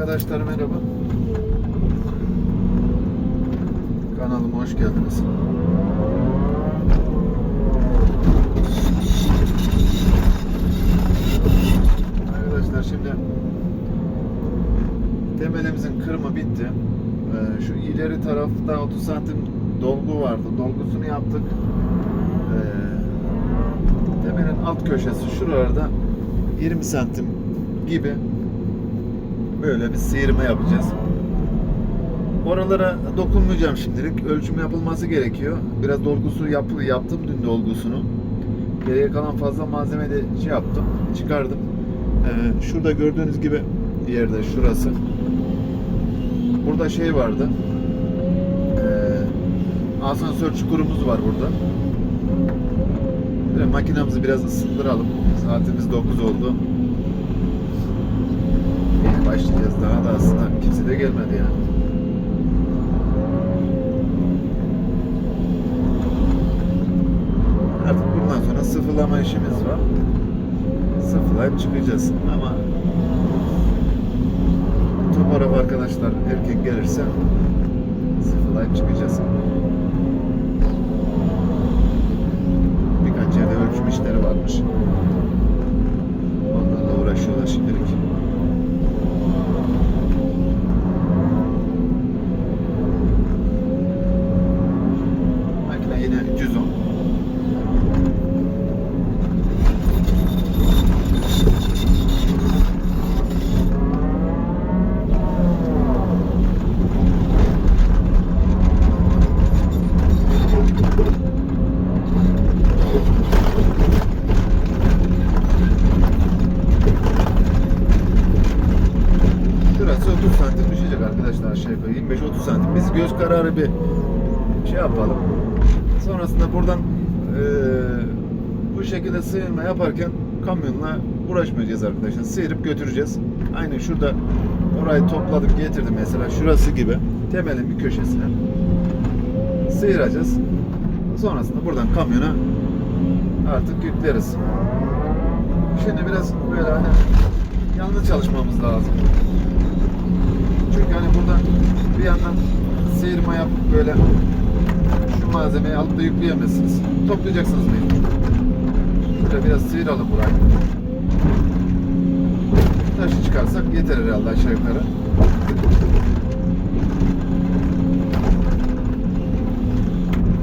Arkadaşlar merhaba. Kanalıma hoş geldiniz. Arkadaşlar şimdi temelimizin kırımı bitti. Ee, şu ileri tarafta 30 santim dolgu vardı. Dolgusunu yaptık. Ee, temelin alt köşesi şuralarda 20 santim gibi böyle bir sıyırma yapacağız. Oralara dokunmayacağım şimdilik. Ölçüm yapılması gerekiyor. Biraz dolgusu yapı, yaptım dün dolgusunu. Geriye kalan fazla malzeme de şey yaptım, çıkardım. Ee, şurada gördüğünüz gibi yerde şurası. Burada şey vardı. Ee, asansör çukurumuz var burada. Böyle makinamızı biraz ısındıralım. Saatimiz 9 oldu. Başlayacağız. Daha da aslında kimse de gelmedi yani. Artık bundan sonra sıfırlama işimiz var. Sıfırlayıp çıkacağız. Ama topograf arkadaşlar erken gelirse sıfırlayıp çıkacağız. Birkaç yerde ölçüm işleri varmış. Onlarla uğraşıyorlar şimdilik. Yapalım. Sonrasında buradan eee, bu şekilde sıyırma yaparken kamyonla uğraşmayacağız arkadaşlar. Sıyırıp götüreceğiz. Aynı şurada orayı topladık getirdim mesela şurası gibi temelin bir köşesine sıyıracağız. Sonrasında buradan kamyona artık yükleriz. Şimdi biraz böyle hani yalnız çalışmamız lazım. Çünkü hani burada bir yandan sıyırma yapıp böyle şu malzemeyi alıp da yükleyemezsiniz. Toplayacaksınız mecbur. Şöyle biraz sıyıralım burayı. Taşı çıkarsak yeter herhalde aşağı yukarı.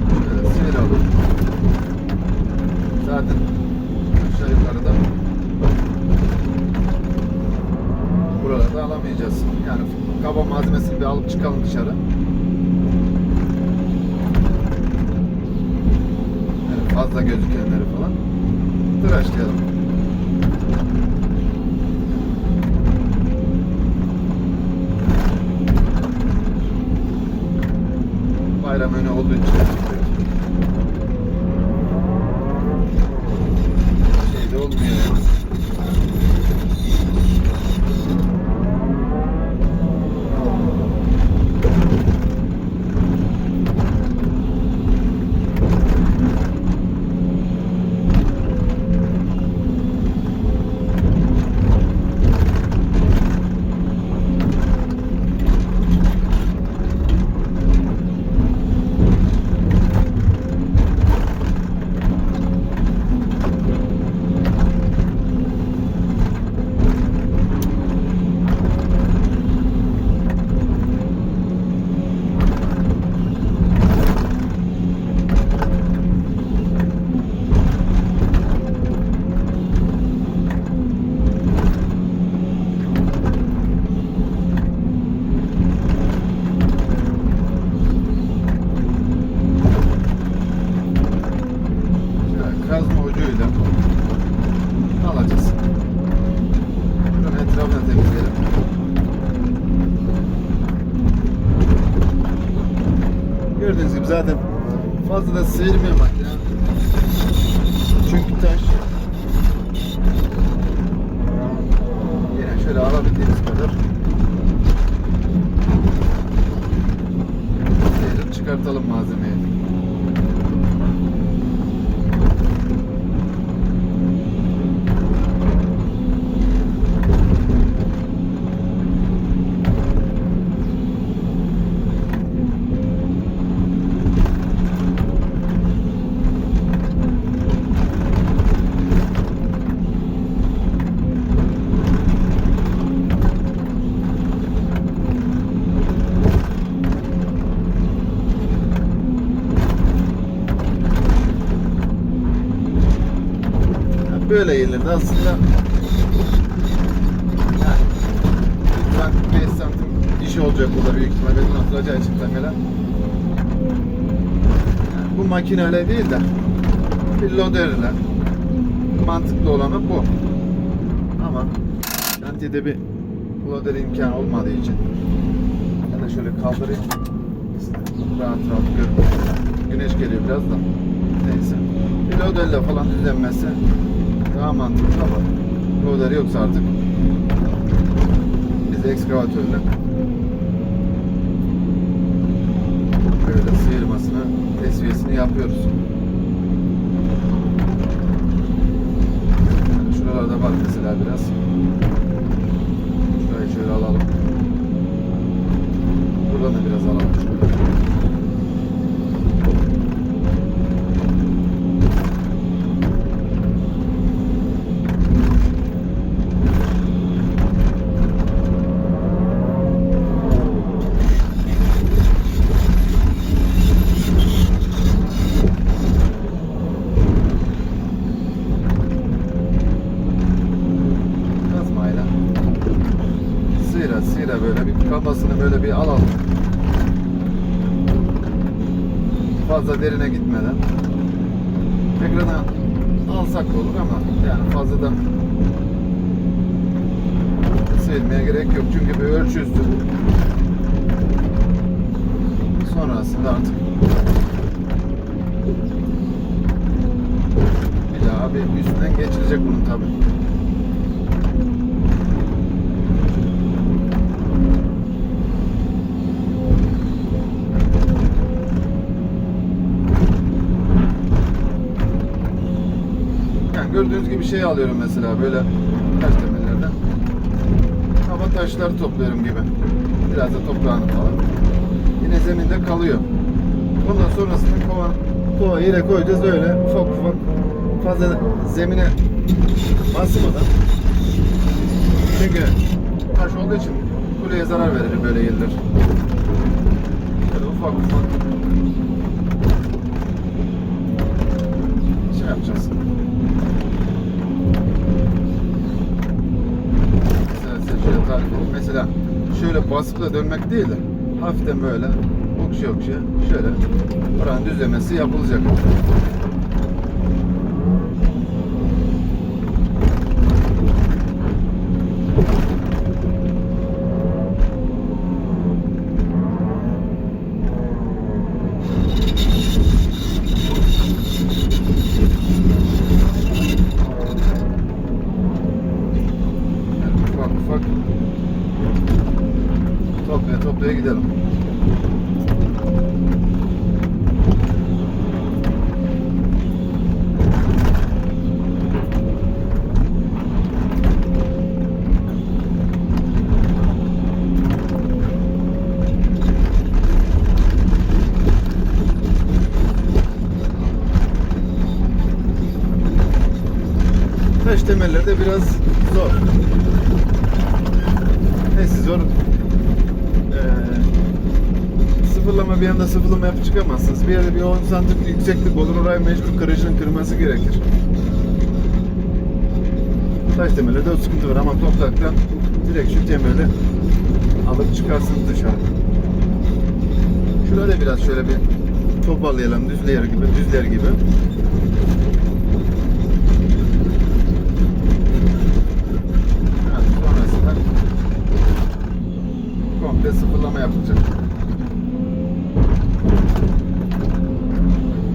Şöyle sıyıralım. Zaten aşağı yukarıda buralarda alamayacağız. Yani kaba malzemesini bir alıp çıkalım dışarı. Yani fazla gözükenleri falan tıraşlayalım. Bayram önü olduğu için şey de olmuyor yani. Şöyle kazma ucuyla alacağız. Şunun etrafını temizleyelim. Gördüğünüz gibi zaten fazla da sıyırmıyor makine. Çünkü taş yine şöyle alabildiğimiz kadar sıyırıp çıkartalım malzemeyi. Böyle yenildi aslında. Yani ben 5 santim dişi olacak burada büyük ihtimalle beton atılacağı için temele. Yani bu makineyle değil de bir loderle mantıklı olanı bu. Ama Antide bir loder imkanı olmadığı için ben de şöyle kaldırayım. Rahat rahat görün. Güneş geliyor biraz da. Neyse. Bir loderle falan düzenmesi daha mantıklı ama loder yoksa artık biz de ekskavatörle böyle sıyırmasını, tesviyesini yapıyoruz. Şuralarda var mesela biraz. Şurayı şöyle alalım. Buradan da biraz alalım. Şöyle. Kazmayla sıyra sıyra böyle bir böyle bir alalım. Fazla derine gitmeden. Tekrardan alsak da olur ama yani fazla da sıyırmaya gerek yok. Çünkü bir ölçü üstü. Sonrasında artık bir daha bir üstünden geçilecek bunun tabi. Gördüğünüz gibi şey alıyorum mesela böyle taş temellerden. Hava taşları topluyorum gibi. Biraz da toprağını falan. Yine zeminde kalıyor. Ondan sonrasında kova, kova yere koyacağız öyle ufak ufak fazla zemine basmadan. Çünkü taş olduğu için kuleye zarar verir böyle yerler. Böyle ufak ufak şey yapacağız. Mesela size şöyle tarif edeyim. Mesela şöyle basıp da dönmek değil de hafiften böyle okşa okşa şöyle oranın düzlemesi yapılacak. Neyse zor. Ee, sıfırlama bir anda sıfırlama yapıp çıkamazsınız. Bir yerde bir 10 santim yükseklik olur. Orayı mecbur kırıcının kırması gerekir. Taş temelde o sıkıntı var ama topraktan direkt şu temeli alıp çıkarsınız dışarı. Şurada biraz şöyle bir toparlayalım düzler gibi, düzler gibi. Evet, sonrasında sıfırlama yapılacak.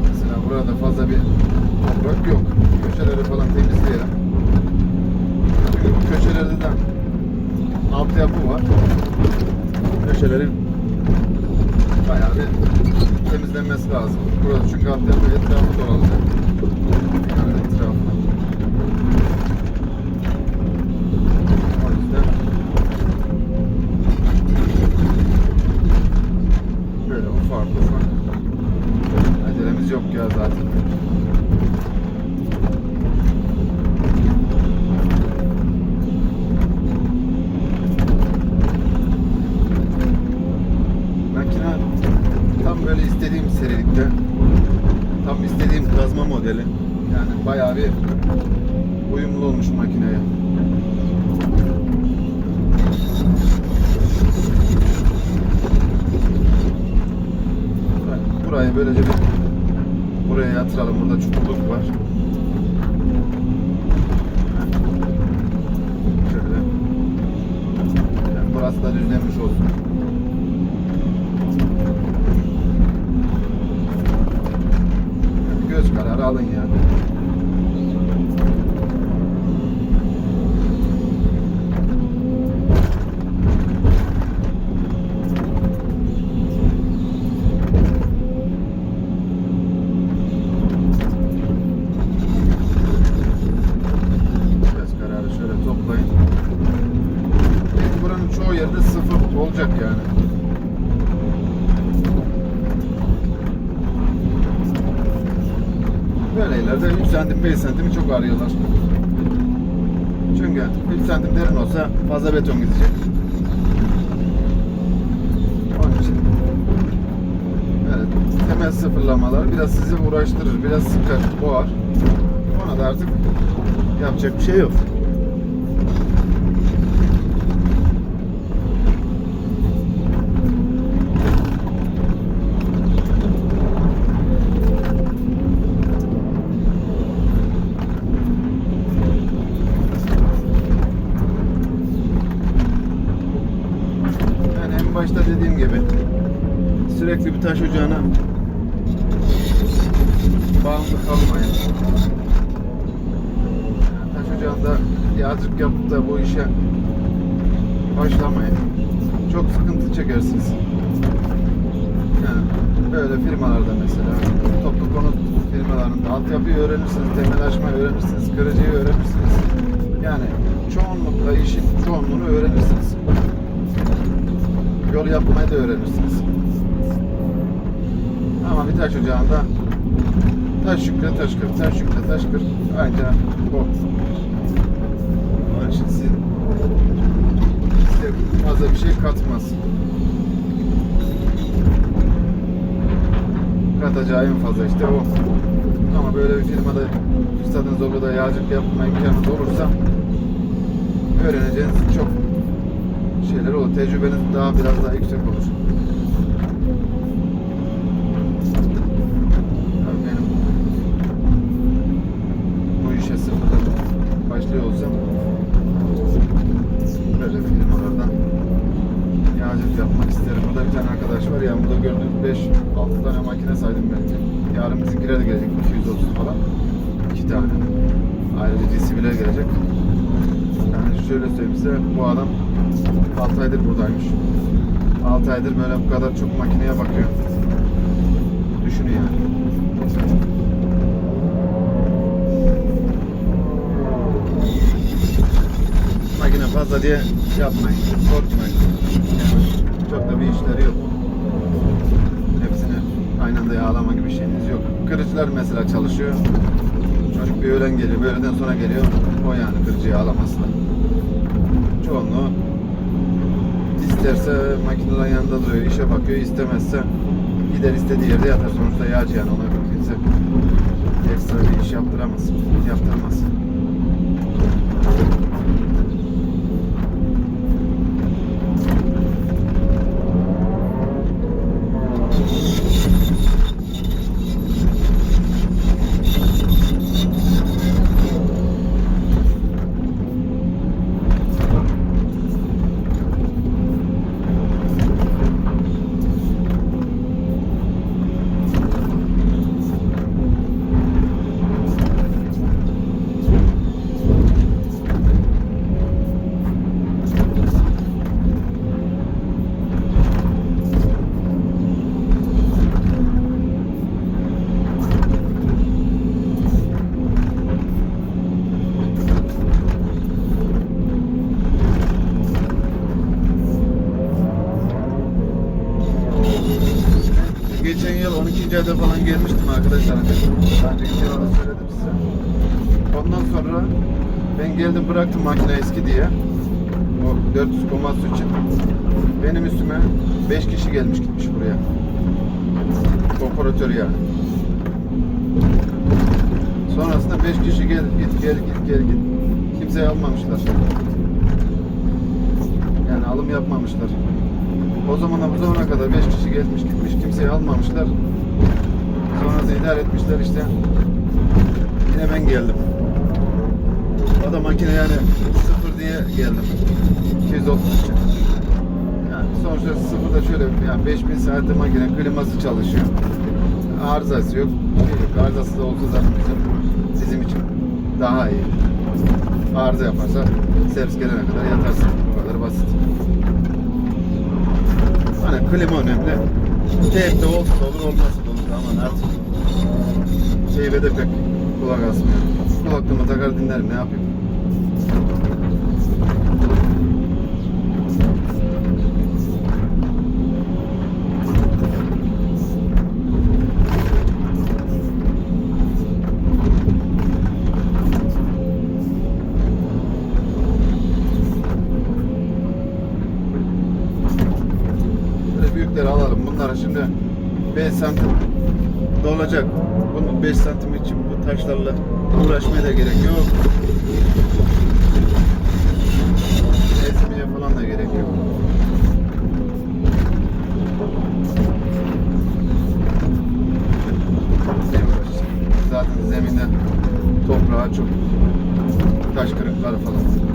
Mesela burada fazla bir toprak yok. Köşeleri falan temizleyelim. Çünkü bu köşelerde de altyapı var. Köşelerin bayağı bir temizlenmesi lazım. Burası çünkü altyapı etrafı dolanacak. Yani etrafına. O yüzden böyle ufak ufak acelemiz yok ya zaten. Makine tam böyle istediğim serilikte tam istediğim kazma modeli yani bayağı bir uygun böylece bir buraya yatıralım. Burada çukurluk var. Şöyle. Yani burası da düzlenmiş olsun. Göz kararı alın yani. Böyle ileride 3 santim 5 santimi çok arıyorlar. Çünkü 3 santim derin olsa fazla beton gidecek. Onun için evet, temel sıfırlamalar biraz sizi uğraştırır, biraz sıkar, boğar. Ona da artık yapacak bir şey yok. Yani en başta dediğim gibi sürekli bir taş ocağına bağımlı kalmayın. Taş ocağında yağcık yapıp da bu işe başlamayın. Çok sıkıntı çekersiniz. Yani böyle firmalarda mesela toplu konut firmalarında altyapıyı öğrenirsiniz, temel açmayı öğrenirsiniz, kırıcıyı öğrenirsiniz. Yani çoğunlukla işin çoğunluğunu öğrenirsiniz. Yol yapmayı da öğrenirsiniz. Ama bir taş ocağında taş yükle taş kır, taş yükle taş kır. Ancak o. Onun için size fazla bir şey katmaz. Katacağı en fazla işte o. Ama böyle bir firmada fırsatınız olur da yağcılık yapma imkanınız olursa öğreneceğiniz çok şeyler olur. Tecrübeniz daha biraz daha yüksek olur. Bu işe sıfırdan başlıyor olsam böyle firmalardan yağcılık yapmak isterim. Burada bir tane arkadaş var ya burada gördüğünüz 5-6 tane makine saydım bence. Yarın bizimkiler de gelecek 230 falan. 2 tane. Ayrıca DCB'ler gelecek. Yani şöyle söyleyeyim size bu adam 6 aydır buradaymış. 6 aydır böyle bu kadar çok makineye bakıyor. Düşünün yani. Makine fazla diye yapmayın. Korkmayın. Yani çok da bir işleri yok. Hepsini aynı anda yağlama gibi şeyiniz yok. Kırıcılar mesela çalışıyor. Çocuk bir öğlen geliyor, bir öğleden sonra geliyor. O yani kırıcı yağlaması da. Çoğunluğu isterse makinelerin yanında duruyor, işe bakıyor, istemezse gider istediği yerde yatar. Sonuçta yağcı yani ona kimse ekstra bir iş yaptıramaz, yaptırmaz. Yıl 12. ayda falan gelmiştim arkadaşlar. Daha önceki yılda söyledim size. Ondan sonra ben geldim bıraktım makine eski diye. O 400 komas için. Benim üstüme 5 kişi gelmiş gitmiş buraya. Operatör yani. Sonrasında 5 kişi gel git gel git gel git. Kimseyi almamışlar. Yani alım yapmamışlar. O zamana bu zamana kadar 5 kişi gelmiş gitmiş kimseyi almamışlar. Kliması idare etmişler işte. Yine ben geldim. O da makine yani sıfır diye geldim. 230 için. Yani sonuçta sıfırda şöyle yani 5000 saatte makine kliması çalışıyor. Arızası yok. Arızası da olsa zaten bizim, bizim için daha iyi. Arıza yaparsa servis gelene kadar yatarsın. Bu kadar basit. Hani klima önemli. Teyp de olsa olur olmazsa da olur ama artık teybe de pek kulak asmıyor. Kulaklığımı takar dinlerim ne yapayım. Taşlarla uğraşmaya da gerek yok. Ezmeye falan da gerek yok. Zaten zeminde toprağı çok taş kırıkları falan.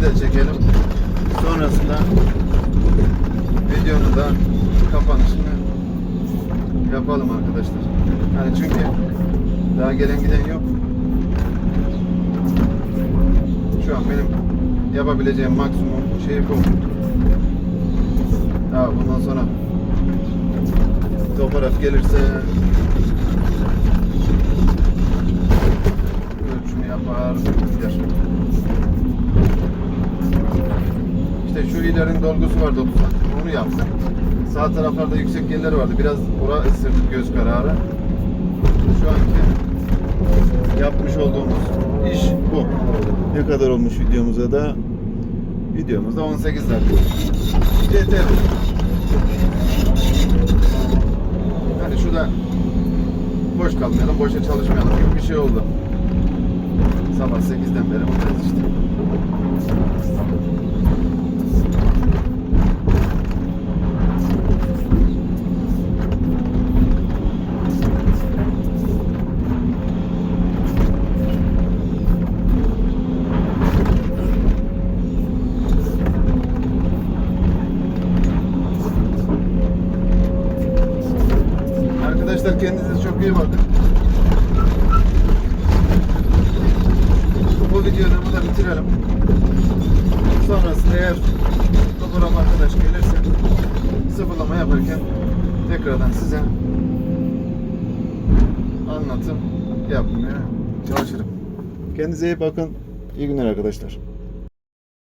Şurayı da çekelim. Sonrasında videonun da kapanışını yapalım arkadaşlar. Yani çünkü daha gelen giden yok. Şu an benim yapabileceğim maksimum şey bu. Ha bundan sonra topograf gelirse ölçümü yapar gider. İşte şu ilerin dolgusu vardı 30 santim. Onu yaptım. Sağ taraflarda yüksek yerler vardı. Biraz ora ısırdık göz kararı. Şu anki yapmış olduğumuz iş bu. Ne kadar olmuş videomuza da? Videomuzda 18 dakika. Yeter. Hani şurada boş kalmayalım, boşa çalışmayalım gibi bir şey oldu. Sabah 8'den beri buradayız işte. Kendinize iyi bakın. İyi günler arkadaşlar.